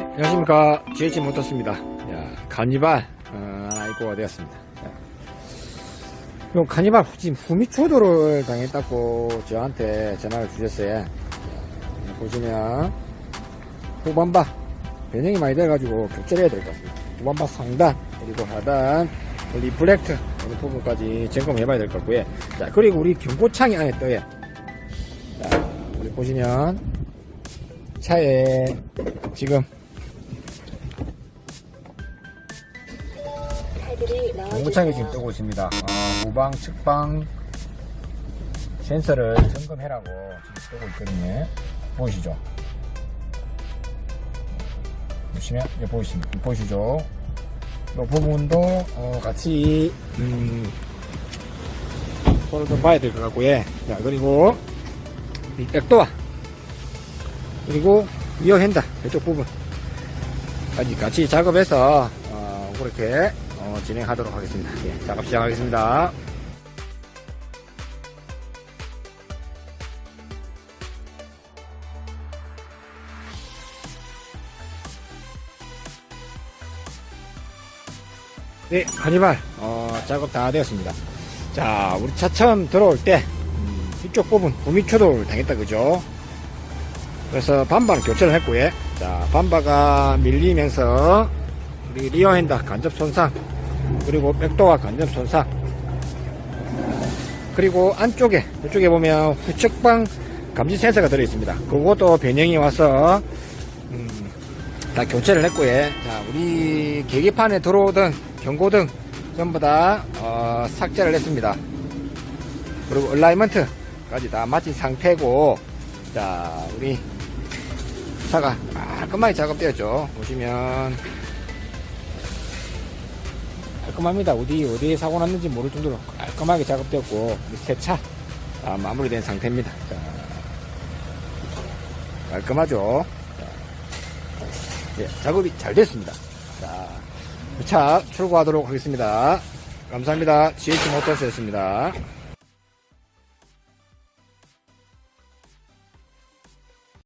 안녕하십니까 GH 모터스입니다. 야, 어, 하나 입고가 되었습니다. 자, 요 카니발 지금 후미 초도를 당했다고 저한테 전화를 주셨어요? 자, 보시면 후반바 변형이 많이 돼가지고 교체를 해야 될 것 같습니다. 후반바 상단 그리고 하단 리플렉트 이런 부분까지 점검해 봐야 될 것 같고요. 자 그리고 우리 경고창이 안에 떠요. 자 우리 보시면 차에 지금 공구창이 지금 뜨고 있습니다. 어, 우방, 측방 센서를 점검해라고 지금 뜨고 있거든요. 보이시죠? 보시면 이제 보이시, 보이시죠? 이 부분도 어, 같이 음, 서로 좀 봐야 될 것 같고요. 자 그리고 이 백도와 그리고 이어 핸다 이쪽 부분까지 같이 작업해서 어, 그렇게 어, 진행하도록 하겠습니다. 예, 작업 시작하겠습니다. 네, 카니발 어, 작업 다 되었습니다. 자, 우리 차 처음 들어올 때 음, 이쪽 부분 고미초도를 당했다 그죠? 그래서 반바는 교체를 했고요. 자, 반바가 밀리면서 우리 리어 핸더 간접 손상, 그리고 백도어 간접 손상, 그리고 안쪽에, 이쪽에 보면 후측방 감지 센서가 들어 있습니다. 그것도 변형이 와서, 음, 다 교체를 했고요. 자, 우리 계기판에 들어오던 경고등 전부 다, 어, 삭제를 했습니다. 그리고 얼라이먼트까지 다 마친 상태고, 자, 우리 차가 깔끔하게 작업되었죠. 보시면 깔끔합니다. 어디 어디에 사고 났는지 모를 정도로 깔끔하게 작업되었고 세차 아, 마무리된 상태입니다. 자, 깔끔하죠. 자, 예, 작업이 잘 됐습니다. 자, 차 출고하도록 하겠습니다. 감사합니다. GH 모터스였습니다.